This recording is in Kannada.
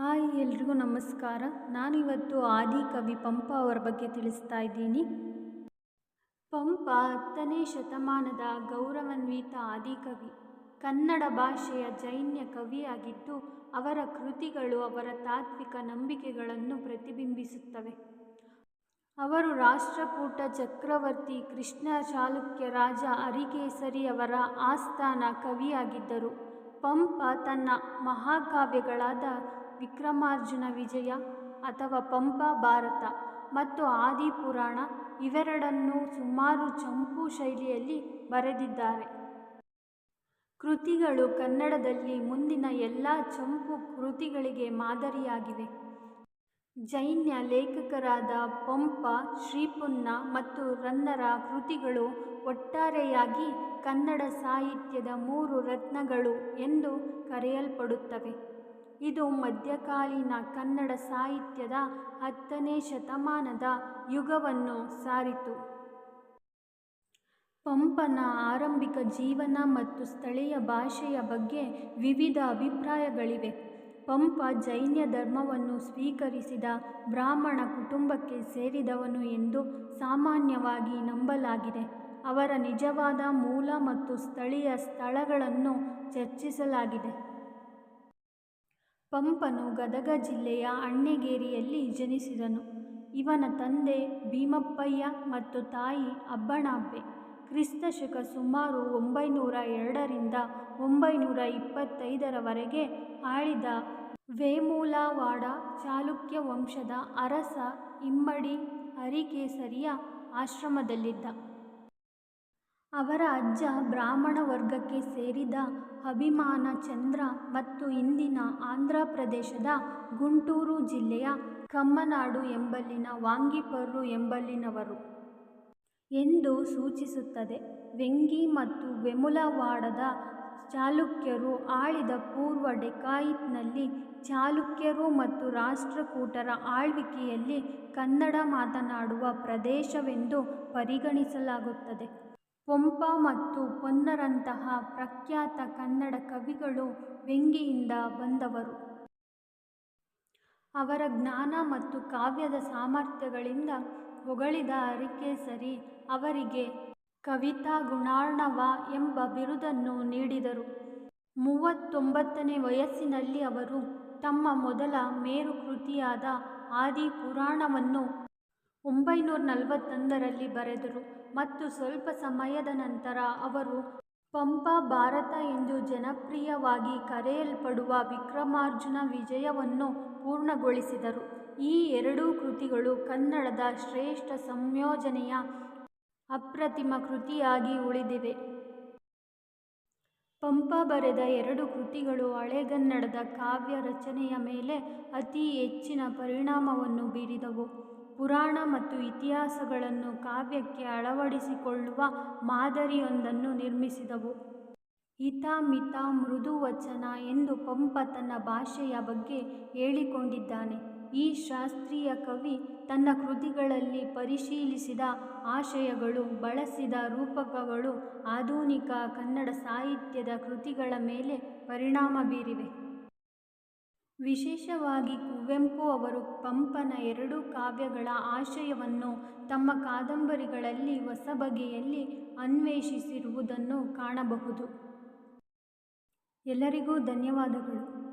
ಹಾಯ್ ಎಲ್ರಿಗೂ ನಮಸ್ಕಾರ. ನಾನಿವತ್ತು ಆದಿಕವಿ ಪಂಪ ಅವರ ಬಗ್ಗೆ ತಿಳಿಸ್ತಾ ಇದ್ದೀನಿ. ಪಂಪ ಹತ್ತನೇ ಶತಮಾನದ ಗೌರವಾನ್ವಿತ ಆದಿಕವಿ ಕನ್ನಡ ಭಾಷೆಯ ಜೈನ್ಯ ಕವಿಯಾಗಿದ್ದು, ಅವರ ಕೃತಿಗಳು ಅವರ ತಾತ್ವಿಕ ನಂಬಿಕೆಗಳನ್ನು ಪ್ರತಿಬಿಂಬಿಸುತ್ತವೆ. ಅವರು ರಾಷ್ಟ್ರಕೂಟ ಚಕ್ರವರ್ತಿ ಕೃಷ್ಣ ಚಾಲುಕ್ಯ ರಾಜ ಹರಿಕೇಸರಿ ಅವರ ಆಸ್ಥಾನ ಕವಿಯಾಗಿದ್ದರು. ಪಂಪ ತನ್ನ ಮಹಾಕಾವ್ಯಗಳಾದ ವಿಕ್ರಮಾರ್ಜುನ ವಿಜಯ ಅಥವಾ ಪಂಪ ಭಾರತ ಮತ್ತು ಆದಿಪುರಾಣ ಇವೆರಡನ್ನೂ ಸುಮಾರು ಚಂಪು ಶೈಲಿಯಲ್ಲಿ ಬರೆದಿದ್ದಾರೆ. ಕೃತಿಗಳು ಕನ್ನಡದಲ್ಲಿ ಮುಂದಿನ ಎಲ್ಲ ಚಂಪು ಕೃತಿಗಳಿಗೆ ಮಾದರಿಯಾಗಿವೆ. ಜೈನ ಲೇಖಕರಾದ ಪಂಪ, ಶ್ರೀಪುನ್ನ ಮತ್ತು ರನ್ನರ ಕೃತಿಗಳು ಒಟ್ಟಾರೆಯಾಗಿ ಕನ್ನಡ ಸಾಹಿತ್ಯದ ಮೂರು ರತ್ನಗಳು ಎಂದು ಕರೆಯಲ್ಪಡುತ್ತವೆ. ಇದು ಮಧ್ಯಕಾಲೀನ ಕನ್ನಡ ಸಾಹಿತ್ಯದ ಹತ್ತನೇ ಶತಮಾನದ ಯುಗವನ್ನು ಸಾರಿತು. ಪಂಪನ ಆರಂಭಿಕ ಜೀವನ ಮತ್ತು ಸ್ಥಳೀಯ ಭಾಷೆಯ ಬಗ್ಗೆ ವಿವಿಧ ಅಭಿಪ್ರಾಯಗಳಿವೆ. ಪಂಪ ಜೈನ ಧರ್ಮವನ್ನು ಸ್ವೀಕರಿಸಿದ ಬ್ರಾಹ್ಮಣ ಕುಟುಂಬಕ್ಕೆ ಸೇರಿದವನು ಎಂದು ಸಾಮಾನ್ಯವಾಗಿ ನಂಬಲಾಗಿದೆ. ಅವರ ನಿಜವಾದ ಮೂಲ ಮತ್ತು ಸ್ಥಳೀಯ ಸ್ಥಳಗಳನ್ನು ಚರ್ಚಿಸಲಾಗಿದೆ. ಪಂಪನು ಗದಗ ಜಿಲ್ಲೆಯ ಅಣ್ಣೆಗೇರಿಯಲ್ಲಿ ಜನಿಸಿದನು. ಇವನ ತಂದೆ ಭೀಮಪ್ಪಯ್ಯ ಮತ್ತು ತಾಯಿ ಅಬ್ಬಣಾಬ್ಬೆ ಕ್ರಿಸ್ತಶಕ ಸುಮಾರು ಒಂಬೈನೂರ ಎರಡರಿಂದ ಒಂಬೈನೂರ ಇಪ್ಪತ್ತೈದರವರೆಗೆ ಆಳಿದ ವೇಮುಲವಾಡ ಚಾಲುಕ್ಯ ವಂಶದ ಅರಸ ಇಮ್ಮಡಿ ಹರಿಕೇಸರಿಯ ಆಶ್ರಮದಲ್ಲಿದ್ದ. ಅವರ ಅಜ್ಜ ಬ್ರಾಹ್ಮಣ ವರ್ಗಕ್ಕೆ ಸೇರಿದ ಅಭಿಮಾನ ಚಂದ್ರ ಮತ್ತು ಇಂದಿನ ಆಂಧ್ರ ಪ್ರದೇಶದ ಗುಂಟೂರು ಜಿಲ್ಲೆಯ ಕಮ್ಮನಾಡು ಎಂಬಲ್ಲಿನ ವಾಂಗಿಪರ್ರು ಎಂಬಲ್ಲಿನವರು ಎಂದು ಸೂಚಿಸುತ್ತದೆ. ವೆಂಗಿ ಮತ್ತು ವೆಮುಲವಾಡದ ಚಾಲುಕ್ಯರು ಆಳಿದ ಪೂರ್ವ ಡೆಕಾಯಿತ್ನಲ್ಲಿ ಚಾಲುಕ್ಯರು ಮತ್ತು ರಾಷ್ಟ್ರಕೂಟರ ಆಳ್ವಿಕೆಯಲ್ಲಿ ಕನ್ನಡ ಮಾತನಾಡುವ ಪ್ರದೇಶವೆಂದು ಪರಿಗಣಿಸಲಾಗುತ್ತದೆ. ಪೊಂಪ ಮತ್ತು ಪೊನ್ನರಂತಹ ಪ್ರಖ್ಯಾತ ಕನ್ನಡ ಕವಿಗಳು ವೆಂಗಿಯಿಂದ ಬಂದವರು. ಅವರ ಜ್ಞಾನ ಮತ್ತು ಕಾವ್ಯದ ಸಾಮರ್ಥ್ಯಗಳಿಂದ ಹೊಗಳಿದ ಅರಿಕೇಸರಿ ಅವರಿಗೆ ಕವಿತಾ ಗುಣಾರ್ಣವ ಎಂಬ ಬಿರುದನ್ನು ನೀಡಿದರು. ಮೂವತ್ತೊಂಬತ್ತನೇ ವಯಸ್ಸಿನಲ್ಲಿ ಅವರು ತಮ್ಮ ಮೊದಲ ಮೇರು ಕೃತಿಯಾದ ಆದಿಪುರಾಣವನ್ನು ಒಂಬೈನೂರ ನಲವತ್ತೊಂದರಲ್ಲಿ ಬರೆದರು ಮತ್ತು ಸ್ವಲ್ಪ ಸಮಯದ ನಂತರ ಅವರು ಪಂಪ ಭಾರತ ಎಂದು ಜನಪ್ರಿಯವಾಗಿ ಕರೆಯಲ್ಪಡುವ ವಿಕ್ರಮಾರ್ಜುನ ವಿಜಯವನ್ನು ಪೂರ್ಣಗೊಳಿಸಿದರು. ಈ ಎರಡೂ ಕೃತಿಗಳು ಕನ್ನಡದ ಶ್ರೇಷ್ಠ ಸಂಯೋಜನೆಯ ಅಪ್ರತಿಮ ಕೃತಿಯಾಗಿ ಉಳಿದಿವೆ. ಪಂಪ ಬರೆದ ಎರಡು ಕೃತಿಗಳು ಹಳೆಗನ್ನಡದ ಕಾವ್ಯ ರಚನೆಯ ಮೇಲೆ ಅತಿ ಹೆಚ್ಚಿನ ಪರಿಣಾಮವನ್ನು ಬೀರಿದವು. ಪುರಾಣ ಮತ್ತು ಇತಿಹಾಸಗಳನ್ನು ಕಾವ್ಯಕ್ಕೆ ಅಳವಡಿಸಿಕೊಳ್ಳುವ ಮಾದರಿಯೊಂದನ್ನು ನಿರ್ಮಿಸಿದವು. ಹಿತ, ಮಿತ, ಮೃದು ವಚನ ಎಂದು ಪಂಪ ತನ್ನ ಭಾಷೆಯ ಬಗ್ಗೆ ಹೇಳಿಕೊಂಡಿದ್ದಾನೆ. ಈ ಶಾಸ್ತ್ರೀಯ ಕವಿ ತನ್ನ ಕೃತಿಗಳಲ್ಲಿ ಪರಿಶೀಲಿಸಿದ ಆಶಯಗಳು, ಬಳಸಿದ ರೂಪಕಗಳು, ಆಧುನಿಕ ಕನ್ನಡ ಸಾಹಿತ್ಯದ ಕೃತಿಗಳ ಮೇಲೆ ಪರಿಣಾಮ ಬೀರಿವೆ. ವಿಶೇಷವಾಗಿ ಕುವೆಂಪು ಅವರು ಪಂಪನ ಎರಡೂ ಕಾವ್ಯಗಳ ಆಶಯವನ್ನು ತಮ್ಮ ಕಾದಂಬರಿಗಳಲ್ಲಿ ಹೊಸ ಬಗೆಯಲ್ಲಿ ಅನ್ವೇಷಿಸಿರುವುದನ್ನು ಕಾಣಬಹುದು. ಎಲ್ಲರಿಗೂ ಧನ್ಯವಾದಗಳು.